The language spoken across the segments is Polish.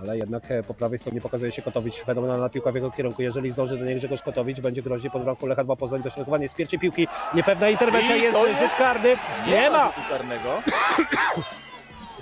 Ale jednak e, po prawej stronie pokazuje się Kotowicz, fenomenalna piłka w jego kierunku. Jeżeli zdąży do niej Grzegorz Kotowicz, będzie groźnie pod bramką Lecha 2 Poznań. Dośrodkowanie z pierwszej piłki, niepewna interwencja, I jest to rzut jest- karny. Nie ma! rzutu karnego.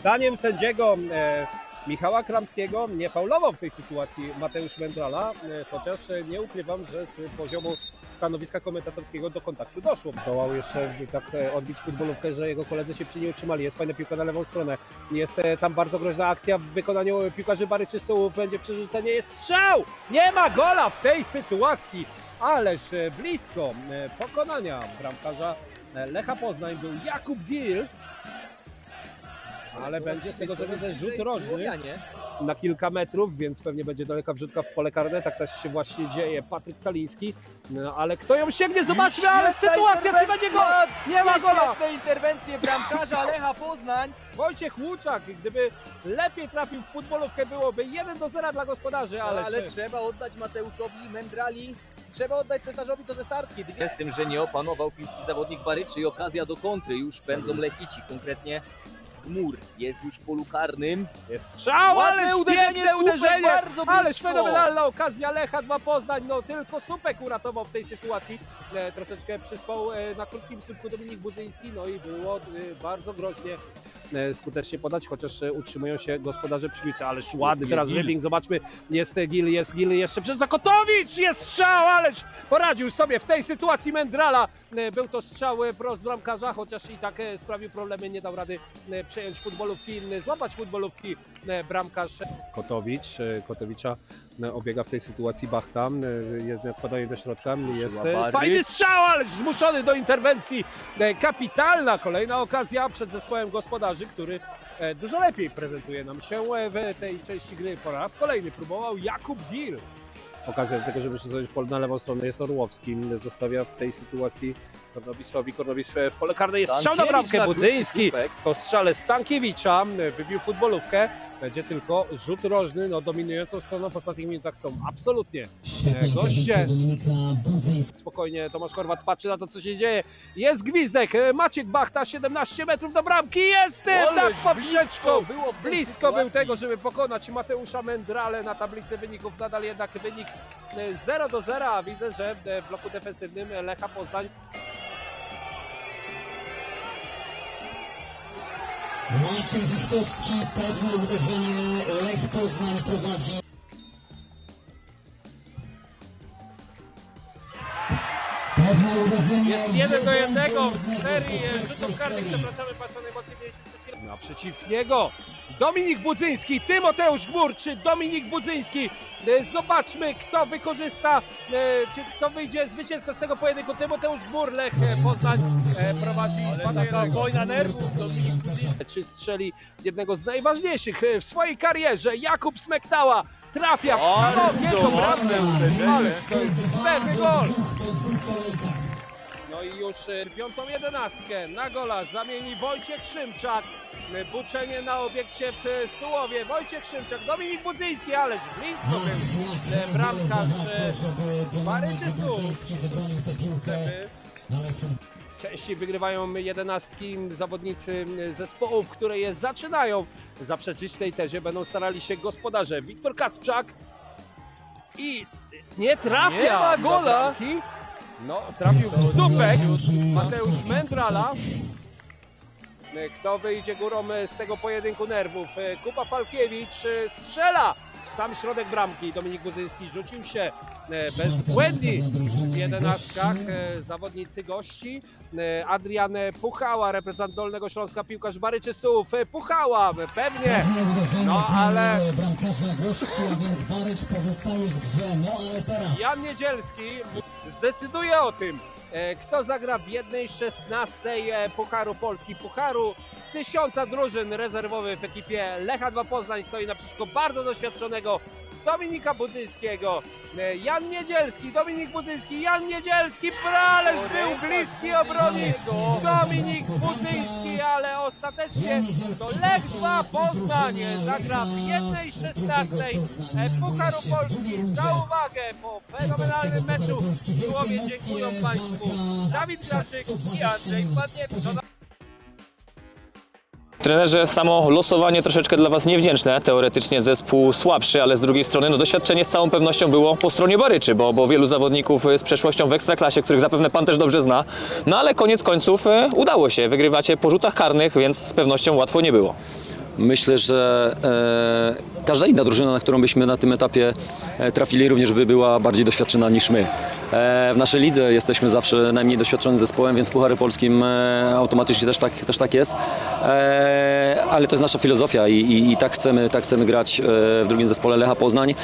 Zdaniem sędziego e, Michała Kramskiego nie faulował w tej sytuacji Mateusz Mendrala, e, chociaż e, nie ukrywam, że z poziomu stanowiska komentatorskiego do kontaktu doszło. Zdołał jeszcze tak odbić futbolówkę, że jego koledzy się przy niej utrzymali. Jest fajna piłka na lewą stronę. Jest tam bardzo groźna akcja w wykonaniu piłkarzy Baryczy Sułów. Będzie przerzucenie, jest strzał! Nie ma gola w tej sytuacji! Ależ blisko pokonania bramkarza Lecha Poznań był Jakub Gil. Ale będzie z tego co widzę rzut rożny na kilka metrów, więc pewnie będzie daleka wrzutka w pole karne. Tak też się właśnie dzieje. Patryk Caliński. No ale kto ją sięgnie? Zobaczmy, ale sytuacja, czy będzie gol? Nie ma gola! Świetne interwencje bramkarza Lecha Poznań. Wojciech Łuczak, gdyby lepiej trafił w futbolówkę, byłoby 1 do 0 dla gospodarzy, ale, Ale, trzeba oddać Mateuszowi Mendrali, trzeba oddać cesarzowi to cesarskie. Z tym, że nie opanował piłki zawodnik Baryczy i okazja do kontry. Już pędzą Lechici, konkretnie Gmur jest już w polu karnym. jest strzał, Ładne ale uderzenie, Słupek uderzenie, bardzo ależ blisko. fenomenalna okazja Lecha 2 Poznań, no tylko Supek uratował w tej sytuacji, e, troszeczkę przyspał e, na krótkim słupku Dominik Budzyński, no i było e, bardzo groźnie e, skutecznie podać, chociaż e, utrzymują się gospodarze przy piłce, ależ ładny teraz Gil. dribbling, zobaczmy, jest e, Gil, jest Gil jeszcze przez Zakotowicz, jest strzał, ależ poradził sobie w tej sytuacji Mendrala, E, był to strzał e, prost bramkarza, chociaż i tak e, sprawił problemy, nie dał rady e, przejąć futbolówki, e, złapać futbolówki e, bramkarz Kotowicz, e, Kotowicza e, obiega w tej sytuacji Bachta, podaje do środka, jest fajny strzał, ale zmuszony do interwencji, kapitalna kolejna okazja przed zespołem gospodarzy, który dużo lepiej prezentuje nam się w tej części gry. Po raz kolejny próbował Jakub Gil. Okazja do tego, żeby przesunąć pole na lewą stronę jest Orłowski. Zostawia w tej sytuacji Kornowisowi. Kornowis e, w pole karne jest strzał na bramkę. słupek. po strzale Stankiewicza wybił futbolówkę. Będzie tylko rzut rożny. No, dominującą stroną w ostatnich minutach są absolutnie Świetna goście. Spokojnie Tomasz Horvat patrzy na to, co się dzieje. Jest gwizdek. E, Maciek Bachta 17 metrów do bramki. Jest e, nad Ależ poprzeczką. Blisko było w tej Blisko był sytuacji. tego, żeby pokonać Mateusza Mendrale na tablicy wyników. Nadal jednak wynik e, 0 do 0. A widzę, że e, w bloku defensywnym Lecha Poznań Maciej Wichtowski, pewne uderzenie, Lech Poznań prowadzi. Jest 1 do 1 jednego w serii e, rzutów karnych. Przepraszamy Państwa, najmocniej mieliśmy przed chwilą. Naprzeciw niego Dominik Budzyński, Tymoteusz Gmur czy Dominik Budzyński. E, Zobaczmy, kto wykorzysta, e, czy kto wyjdzie zwycięsko z tego pojedynku. Tymoteusz Gmur, Lech Poznań prowadzi do Taka wojna nerwów. Dominik Budzyński. Czy strzeli jednego z najważniejszych w swojej karierze, Jakub Smektała trafia w bramkę. ładne uderzenie. Ale to pewny gol. No i już e, piątą jedenastkę na gola zamieni Wojciech Szymczak. E, Buczenie na obiekcie w e, Sułowie. Wojciech Szymczak, Dominik Budzyński, ależ blisko był e, bramkarz e, żeby ale są Częściej wygrywają jedenastki zawodnicy zespołów, które je zaczynają. Zaprzeczyć tej tezie będą starali się gospodarze. Wiktor Kasprzak i nie trafia Nie ma gola. No, trafił w słupek Mateusz Mendrala. Kto wyjdzie górą z tego pojedynku nerwów? Kuba Falkiewicz strzela sam środek bramki. Dominik Budzyński rzucił się e, bezbłędnie w jedenastkach. E, Zawodnicy gości. E, Adrian Puchała, reprezentant Dolnego Śląska, piłkarz Baryczy Słów. E, Puchała, pewnie. No, no, ale- ale... bramkarza gości, a więc Barycz pozostaje w grze, no ale teraz... Jan Niedzielski zdecyduje o tym, kto zagra w jednej 16 e, Pucharu Polski. Pucharu tysiąca drużyn rezerwowych w ekipie Lecha 2 Poznań stoi naprzeciwko bardzo doświadczonego Dominika Budzyńskiego. E, Jan Niedzielski, Dominik Budzyński, Jan Niedzielski, ależ był bliski obrony Dominik Budzyński, ale ostatecznie to Lech 2 Poznań zagra w 1.16 Pucharu Polski. Za uwagę po fenomenalnym meczu w Słowie dziękują Państwu Dawid Kraszyk i Andrzej Padniewicz. Trenerze, samo losowanie troszeczkę dla Was niewdzięczne. Teoretycznie zespół słabszy, ale z drugiej strony no, doświadczenie z całą pewnością było po stronie Baryczy, bo, bo wielu zawodników z przeszłością w Ekstraklasie, których zapewne Pan też dobrze zna. No ale koniec końców e, udało się. Wygrywacie po rzutach karnych, więc z pewnością łatwo nie było. Myślę, że e, każda inna drużyna, na którą byśmy na tym etapie e, trafili, również by była bardziej doświadczona niż my. E, w naszej lidze jesteśmy zawsze najmniej doświadczonym zespołem, więc w Pucharze Polskim e, automatycznie też tak, też tak jest. E, ale to jest nasza filozofia i, i, i tak, chcemy, tak chcemy grać w drugim zespole Lecha Poznań.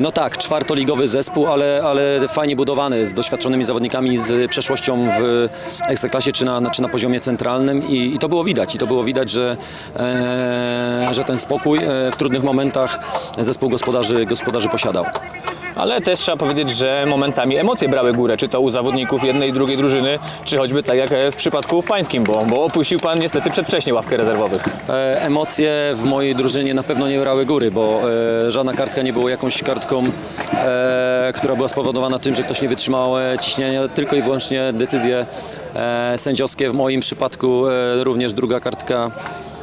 No tak, czwartoligowy zespół, ale, ale fajnie budowany, z doświadczonymi zawodnikami, z przeszłością w Ekstraklasie czy na, czy na poziomie centralnym i, i to było widać. I to było widać, że, że ten spokój w trudnych momentach zespół gospodarzy, gospodarzy posiadał. Ale też trzeba powiedzieć, że momentami emocje brały górę, czy to u zawodników jednej i drugiej drużyny, czy choćby tak jak w przypadku pańskim, bo, bo opuścił Pan niestety przedwcześnie ławkę rezerwowych. E, Emocje w mojej drużynie na pewno nie brały góry, bo e, żadna kartka nie była jakąś kartką, e, która była spowodowana tym, że ktoś nie wytrzymał e, ciśnienia, tylko i wyłącznie decyzje e, sędziowskie. W moim przypadku e, również druga kartka.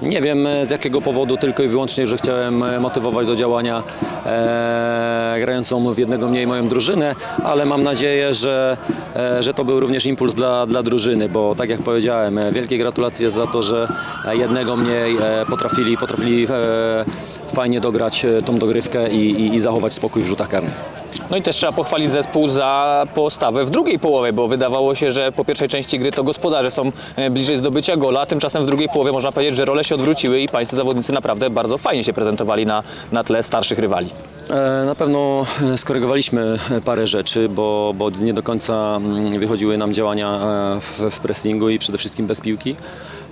Nie wiem e, z jakiego powodu, tylko i wyłącznie, że chciałem e, motywować do działania e, grającą w jednego mniej moją drużynę, ale mam nadzieję, że, e, że to był również impuls dla, dla drużyny, bo tak jak powiedziałem, e, wielkie gratulacje za to, że jednego mniej e, potrafili, potrafili e, fajnie dograć tą dogrywkę i, i, i zachować spokój w rzutach karnych. No i też trzeba pochwalić zespół za postawę w drugiej połowie, bo wydawało się, że po pierwszej części gry to gospodarze są e, bliżej zdobycia gola, tymczasem w drugiej połowie można powiedzieć, że role się odwróciły i pańscy zawodnicy naprawdę bardzo fajnie się prezentowali na, na tle starszych rywali. E, Na pewno e, skorygowaliśmy parę rzeczy, bo, bo nie do końca mm, wychodziły nam działania w, w pressingu i przede wszystkim bez piłki.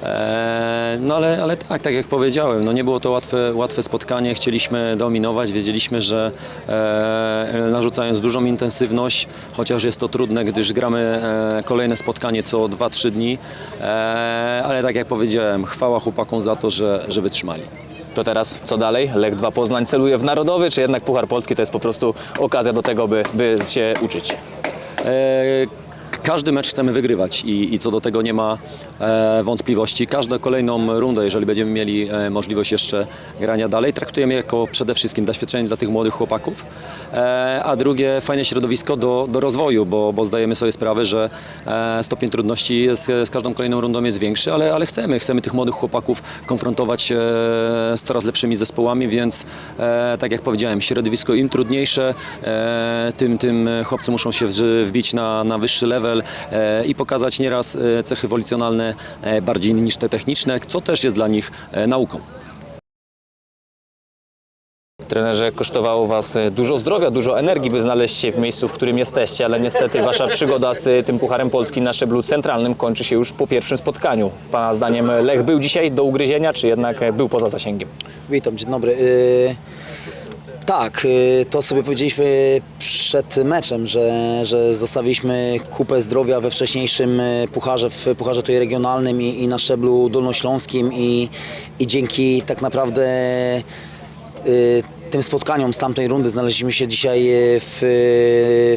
E, No ale, ale tak, tak jak powiedziałem, no nie było to łatwe, łatwe spotkanie, chcieliśmy dominować, wiedzieliśmy, że e, narzucając dużą intensywność, chociaż jest to trudne, gdyż gramy e, kolejne spotkanie co 2-3 dni, e, ale tak jak powiedziałem, chwała chłopakom za to, że, że wytrzymali. To teraz co dalej? Lech 2 Poznań celuje w Narodowy, czy jednak Puchar Polski to jest po prostu okazja do tego, by, by się uczyć? E, Każdy mecz chcemy wygrywać i, i co do tego nie ma e, wątpliwości. Każdą kolejną rundę, jeżeli będziemy mieli e, możliwość jeszcze grania dalej, traktujemy jako przede wszystkim doświadczenie dla tych młodych chłopaków, e, a drugie fajne środowisko do, do rozwoju, bo, bo zdajemy sobie sprawę, że e, stopień trudności z, z każdą kolejną rundą jest większy, ale, ale chcemy, chcemy tych młodych chłopaków konfrontować e, z coraz lepszymi zespołami, więc e, tak jak powiedziałem, środowisko im trudniejsze, e, tym, tym chłopcy muszą się wbić na, na wyższy level e, i pokazać nieraz e, cechy ewolucjonalne e, bardziej niż te techniczne, co też jest dla nich nauką. Trenerze, kosztowało Was dużo zdrowia, dużo energii, by znaleźć się w miejscu, w którym jesteście, ale niestety Wasza przygoda z tym Pucharem Polski na szczeblu centralnym kończy się już po pierwszym spotkaniu. Pana zdaniem Lech był dzisiaj do ugryzienia, czy jednak był poza zasięgiem? Witam, dzień dobry. Tak, y, to sobie powiedzieliśmy przed meczem, że, że zostawiliśmy kupę zdrowia we wcześniejszym y, pucharze, w pucharze tutaj regionalnym i, i na szczeblu dolnośląskim i, i dzięki tak naprawdę y, tym spotkaniom z tamtej rundy znaleźliśmy się dzisiaj y, w,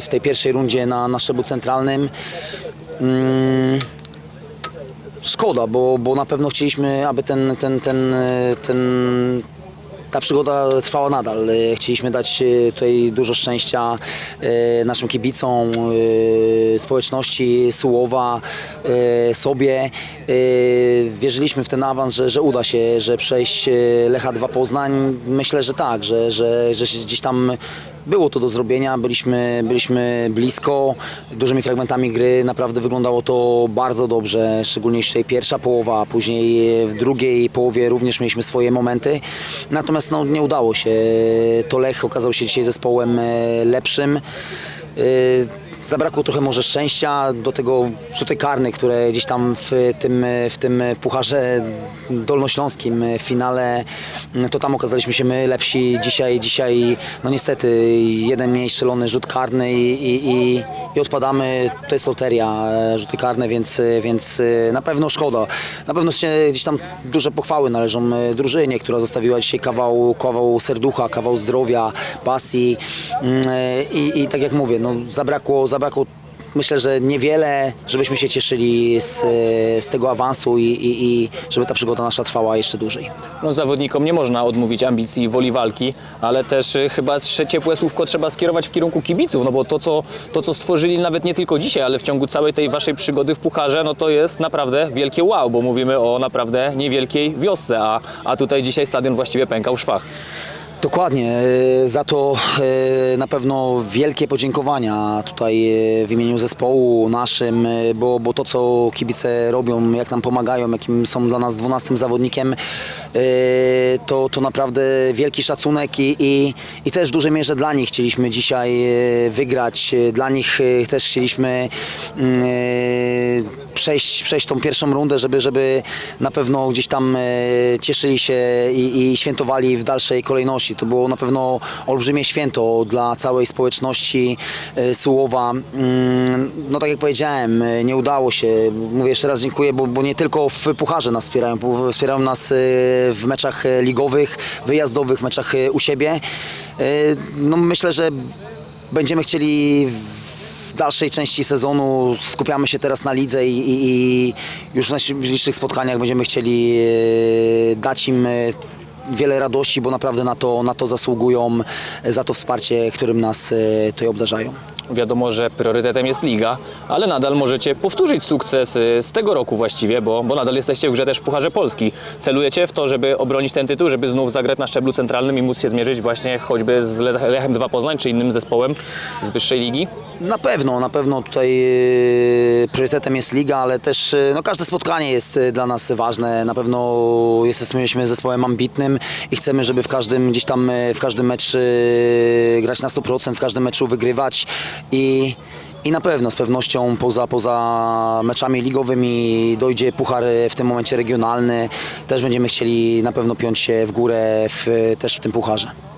w tej pierwszej rundzie na, na szczeblu centralnym. Mm, Szkoda, bo, bo na pewno chcieliśmy, aby ten, ten, ten, ten, ta przygoda trwała nadal. Y, Chcieliśmy dać y, tutaj dużo szczęścia y, naszym kibicom, społeczności Sułowa, sobie. Wierzyliśmy w ten awans, że, że uda się, że przejść Lecha 2 Poznań. Myślę, że tak, że, że, że gdzieś tam było to do zrobienia, byliśmy, byliśmy blisko, dużymi fragmentami gry, naprawdę wyglądało to bardzo dobrze, szczególnie tutaj pierwsza połowa, później w drugiej połowie również mieliśmy swoje momenty, natomiast no, nie udało się, to Lech okazał się dzisiaj zespołem e, lepszym. Zabrakło trochę może szczęścia do tego rzuty karne, które gdzieś tam w tym, w tym pucharze dolnośląskim w finale, to tam okazaliśmy się my lepsi. Dzisiaj, dzisiaj no niestety jeden mniej strzelony rzut karny i, i, i, i odpadamy. To jest loteria, e, rzuty karne, więc, więc e, na pewno szkoda. Na pewno się gdzieś tam duże pochwały należą e, drużynie, która zostawiła dzisiaj kawał, kawał serducha, kawał zdrowia, pasji Mm, i, i tak jak mówię, no zabrakło, zabrakło myślę, że niewiele, żebyśmy się cieszyli z, z tego awansu i, i, i żeby ta przygoda nasza trwała jeszcze dłużej. No, zawodnikom nie można odmówić ambicji i woli walki, ale też y, chyba trze- ciepłe słówko trzeba skierować w kierunku kibiców, no bo to co, to, co stworzyli nawet nie tylko dzisiaj, ale w ciągu całej tej waszej przygody w Pucharze, no to jest naprawdę wielkie wow, bo mówimy o naprawdę niewielkiej wiosce, a, a tutaj dzisiaj stadion właściwie pękał w szwach. Dokładnie, e, za to e, na pewno wielkie podziękowania tutaj e, w imieniu zespołu naszym, bo, bo to co kibice robią, jak nam pomagają, jakim są dla nas 12 zawodnikiem, to, to naprawdę wielki szacunek i, i, i też w dużej mierze dla nich chcieliśmy dzisiaj wygrać, dla nich też chcieliśmy mm, przejść, przejść tą pierwszą rundę, żeby, żeby na pewno gdzieś tam e, cieszyli się i, i świętowali w dalszej kolejności. To było na pewno olbrzymie święto dla całej społeczności e, Sułowa. Mm, No tak jak powiedziałem, e, nie udało się. Mówię jeszcze raz dziękuję, bo, bo nie tylko w Pucharze nas wspierają, wspierają nas w meczach ligowych, wyjazdowych, meczach u siebie. No myślę, że będziemy chcieli dalszej części sezonu skupiamy się teraz na lidze i, i, i już w najbliższych spotkaniach będziemy chcieli e, dać im e, wiele radości, bo naprawdę na to, na to zasługują, e, za to wsparcie, którym nas e, tutaj obdarzają. Wiadomo, że priorytetem jest liga, ale nadal możecie powtórzyć sukces y, z tego roku właściwie, bo, bo nadal jesteście w grze też w Pucharze Polski. Celujecie w to, żeby obronić ten tytuł, żeby znów zagrać na szczeblu centralnym i móc się zmierzyć właśnie choćby z Le- Lechem 2 Poznań czy innym zespołem z wyższej ligi? Na pewno, na pewno tutaj e, priorytetem jest liga, ale też e, no, każde spotkanie jest e, dla nas ważne. Na pewno jesteśmy zespołem ambitnym i chcemy, żeby w każdym gdzieś tam e, w każdym mecz e, grać na 100%, w każdym meczu wygrywać i i na pewno z pewnością poza, poza meczami ligowymi dojdzie puchar e, w tym momencie regionalny. Też będziemy chcieli na pewno piąć się w górę w, też w tym pucharze.